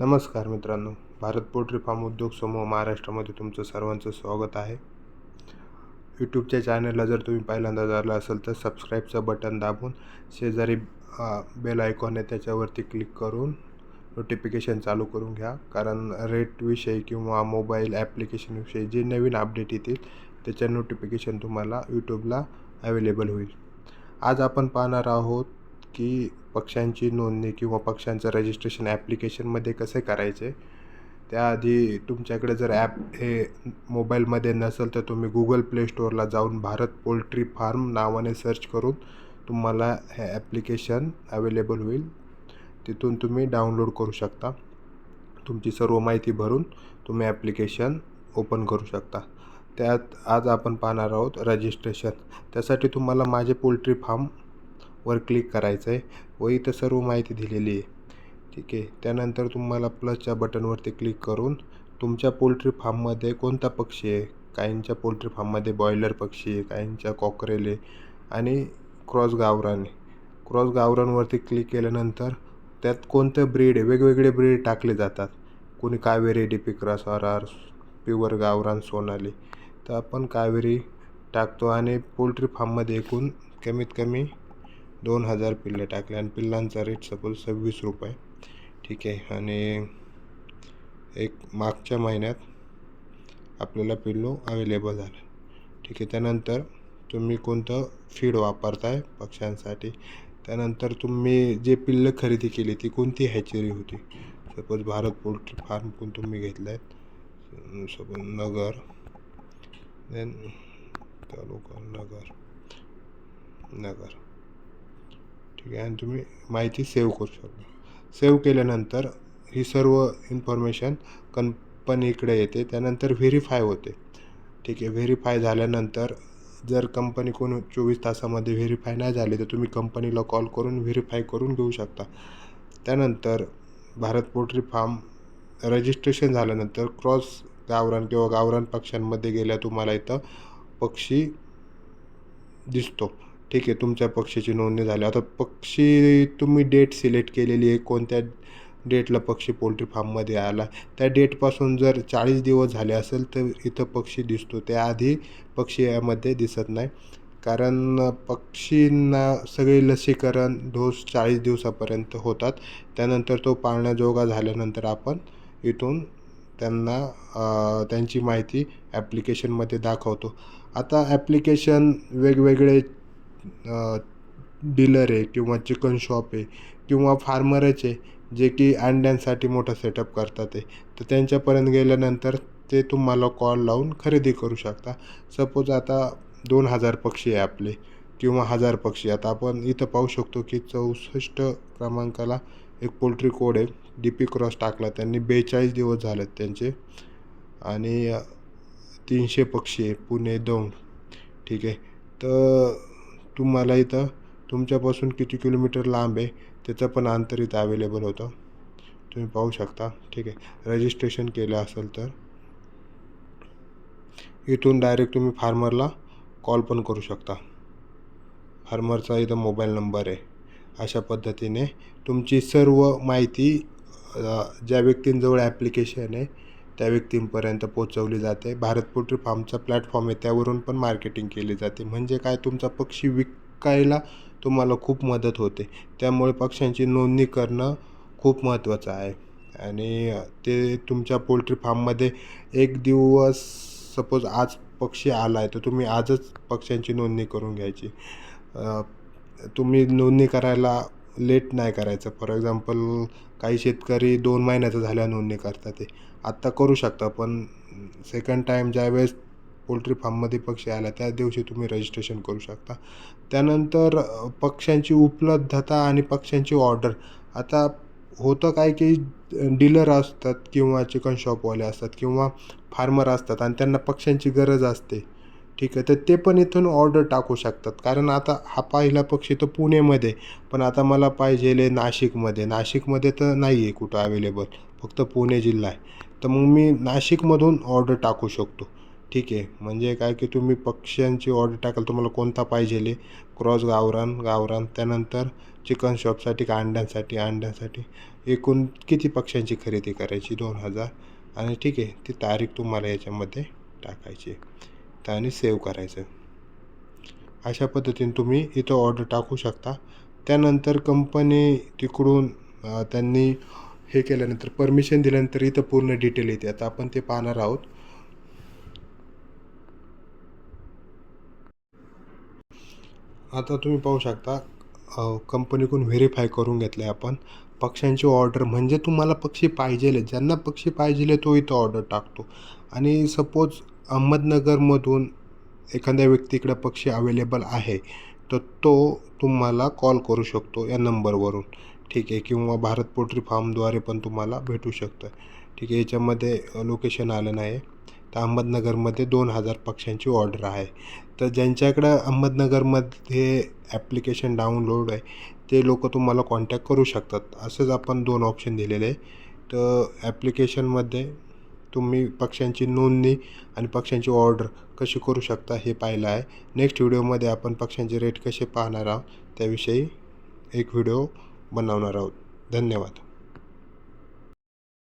नमस्कार मित्रांनो Bharat poultry form उद्योग समूह महाराष्ट्रामध्ये तुमचं सर्वांचं स्वागत आहे. यूट्यूबच्या चॅनलला जर तुम्ही पहिल्यांदा झाला असेल तर सबस्क्राईबचं बटन दाबून शेजारी बेल आयकॉन आहे त्याच्यावरती क्लिक करून नोटिफिकेशन चालू करून घ्या. कारण रेटविषयी किंवा मोबाईल ॲप्लिकेशनविषयी जे नवीन अपडेट येतील त्याच्या नोटिफिकेशन तुम्हाला यूट्यूबला अवेलेबल होईल. आज आपण पाहणार आहोत की पक्ष्यांची नोंदणी किंवा पक्ष्यांचं रजिस्ट्रेशन ॲप्लिकेशनमध्ये कसे करायचे? त्याआधी तुमच्याकडे जर ॲप हे मोबाईलमध्ये नसेल तर तुम्ही गुगल प्ले स्टोअरला जाऊन भारत पोल्ट्री फार्म नावाने सर्च करून तुम्हाला हे ॲप्लिकेशन अवेलेबल होईल. तिथून तुम्ही डाउनलोड करू शकता. तुमची सर्व माहिती भरून तुम्ही ॲप्लिकेशन ओपन करू शकता. त्यात आज आपण पाहणार आहोत रजिस्ट्रेशन त्यासाठी तुम्हाला माझे पोल्ट्री फार्म वर क्लिक करायचं आहे व इथं सर्व माहिती दिलेली आहे. ठीक आहे. त्यानंतर तुम्हाला प्लसच्या बटनवरती क्लिक करून तुमच्या पोल्ट्री फार्ममध्ये कोणता पक्षी आहे? काहींच्या पोल्ट्री फार्ममध्ये बॉयलर पक्षी आहे काहींच्या कॉकरेल आहे आणि क्रॉस गावरान आहे. क्रॉस गावरानवरती क्लिक केल्यानंतर त्यात कोणतं ब्रीड आहे? वेगवेगळे ब्रीड टाकले जातात. कोणी Kaveri DP cross R R pure गावरान सोनाली. तर आपण कावेरी टाकतो आणि पोल्ट्री फार्ममध्ये एकूण कमीत कमी दोन हजार पिल्ले टाकले आणि पिल्लांचा रेट सपोज सव्वीस रुपये. ठीक आहे. आणि एक मागच्या महिन्यात आपल्याला पिल्लू अवेलेबल झालं. ठीक आहे. त्यानंतर तुम्ही कोणतं फीड वापरताय पक्ष्यांसाठी? त्यानंतर तुम्ही जे पिल्लं खरेदी केली ती कोणती हॅचरी होती? सपोज भारत पोल्ट्री फार्म कोण तुम्ही घेतला आहे सपोज नगर. देन तालुका नगर. नगर. ठीक आहे. आणि तुम्ही माहिती सेव्ह करू शकता. सेव्ह केल्यानंतर ही सर्व इन्फॉर्मेशन कंपनीकडे येते. त्यानंतर व्हेरीफाय होते. ठीक आहे. व्हेरीफाय झाल्यानंतर जर कंपनी कोण चोवीस तासामध्ये व्हेरीफाय नाही झाली तर तुम्ही कंपनीला कॉल करून व्हेरीफाय करून घेऊ शकता. त्यानंतर भारत पोल्ट्री फार्म रजिस्ट्रेशन झाल्यानंतर क्रॉस गावरान किंवा गावरान पक्ष्यांमध्ये गेल्या तुम्हाला इथं पक्षी दिसतो. ठीक आहे तुमच्या पक्षीची नोंदणी झाली. आता पक्षी तुम्ही डेट सिलेक्ट केलेली आहे कोणत्या डेटला पक्षी पोल्ट्री फार्ममध्ये आला? त्या डेटपासून जर चाळीस दिवस झाले असेल तर इथं पक्षी दिसतो. त्याआधी पक्षी यामध्ये दिसत नाही. कारण पक्षींना सगळे लसीकरण डोस चाळीस दिवसापर्यंत होतात. त्यानंतर तो पाळण्याजोगा झाल्यानंतर आपण इथून त्यांना त्यांची माहिती ॲप्लिकेशनमध्ये दाखवतो. आता ॲप्लिकेशन वेगवेगळे डीलर आहे किंवा चिकन शॉप आहे किंवा फार्मरच आहे जे की अंड्यांसाठी मोठा सेटअप करतात ते. तर त्यांच्यापर्यंत गेल्यानंतर ते तुम्हाला कॉल लावून खरेदी करू शकता. सपोज आता दोन हजार पक्षी आहे आपले किंवा हजार पक्षी. आता आपण इथं पाहू शकतो की चौसष्ट क्रमांकाला एक पोल्ट्री कोड आहे. डी पी क्रॉस टाकला त्यांनी. बेचाळीस दिवस झालेत त्यांचे. आणि तीनशे पक्षी आहे. पुणे दौंड. ठीक आहे. तर तुम्हाला इथं तुमच्यापासून किती किलोमीटर लांब आहे त्याचं पण अंतर इथं अवेलेबल होतं. तुम्ही पाहू शकता. ठीक आहे. रजिस्ट्रेशन केलं असेल तर. इथून डायरेक्ट तुम्ही फार्मरला कॉल पण करू शकता. फार्मरचा इथं मोबाईल नंबर आहे. अशा पद्धतीने तुमची सर्व माहिती ज्या व्यक्तींजवळ ॲप्लिकेशन आहे त्या व्यक्तींपर्यंत पोचवली जाते. भारत पोल्ट्री फार्मचा प्लॅटफॉर्म आहे त्यावरून पण मार्केटिंग केली जाते. म्हणजे काय? तुमचा पक्षी विकायला तुम्हाला खूप मदत होते. त्यामुळे पक्ष्यांची नोंदणी करणं खूप महत्त्वाचं आहे. आणि ते तुमच्या पोल्ट्री फार्ममध्ये एक दिवस सपोज आज पक्षी आला आहे तर तुम्ही आजच पक्ष्यांची नोंदणी करून घ्यायची. तुम्ही नोंदणी करायला लेट नाही करायचं. फॉर एक्झाम्पल काही शेतकरी दोन महिन्याचं झाल्या नोंदणी करतात ते. आत्ता करू शकता पण सेकंड टाईम ज्यावेळेस पोल्ट्री फार्ममध्ये पक्षी आला त्या दिवशी तुम्ही रजिस्ट्रेशन करू शकता. त्यानंतर पक्ष्यांची उपलब्धता आणि पक्ष्यांची ऑर्डर आता होतं काय की डीलर असतात किंवा चिकन शॉपवाले असतात किंवा फार्मर असतात आणि त्यांना पक्ष्यांची गरज असते. ठीक आहे. तर ते पण इथून ऑर्डर टाकू शकतात. कारण आता हा पहिला पक्षी तर पुणेमध्ये पण आता मला पाहिजे आहे नाशिकमध्ये. नाशिकमध्ये तर नाही आहे कुठं अवेलेबल फक्त पुणे जिल्हा आहे. तर मग मी नाशिकमधून ऑर्डर टाकू शकतो. ठीक आहे. म्हणजे काय की तुम्ही पक्ष्यांची ऑर्डर टाकाल तुम्हाला कोणता पाहिजे क्रॉस गावरान गावरान. त्यानंतर चिकन शॉपसाठी का अंड्यांसाठी अंड्यांसाठी. एकूण किती पक्ष्यांची खरेदी करायची? दोन हजार. आणि ठीक आहे. ती तारीख तुम्हाला याच्यामध्ये टाकायची शकता आणि सेव्ह करायचं. अशा पद्धतीने तुम्ही इथं ऑर्डर टाकू शकता. त्यानंतर कंपनी तिकडून त्यांनी हे केल्यानंतर परमिशन दिल्यानंतर इथं पूर्ण डिटेल येते. आता आपण ते पाहणार आहोत. आता तुम्ही पाहू शकता कंपनीकडून व्हेरीफाय करून घेतलं आहे आपण. पक्ष्यांची ऑर्डर म्हणजे तुम्हाला पक्षी पाहिजेले. ज्यांना पक्षी पाहिजेले तो इथं ऑर्डर टाकतो. आणि सपोज अहमदनगरमधून एखाद्या व्यक्तीकडं पक्षी अवेलेबल आहे तर तो तुम्हाला कॉल करू शकतो या नंबरवरून. ठीक आहे? किंवा भारत पोल्ट्री फार्मद्वारे पण तुम्हाला भेटू शकतं. ठीक आहे? याच्यामध्ये लोकेशन आलं नाही. तर अहमदनगरमध्ये दोन हजार पक्ष्यांची ऑर्डर आहे. तर ज्यांच्याकडं अहमदनगरमध्ये ॲप्लिकेशन डाउनलोड आहे ते लोक तुम्हाला कॉन्टॅक्ट करू शकतात. असंच आपण दोन ऑप्शन दिलेले आहे. तर ॲप्लिकेशनमध्ये तुम्ही पक्ष्यांची नोंदणी आणि पक्ष्यांची ऑर्डर कशी करू शकता हे पाहिलं आहे. नेक्स्ट व्हिडिओमध्ये आपण पक्ष्यांचे रेट कसे पाहणार आहोत त्याविषयी एक व्हिडिओ बनवणार आहोत. धन्यवाद.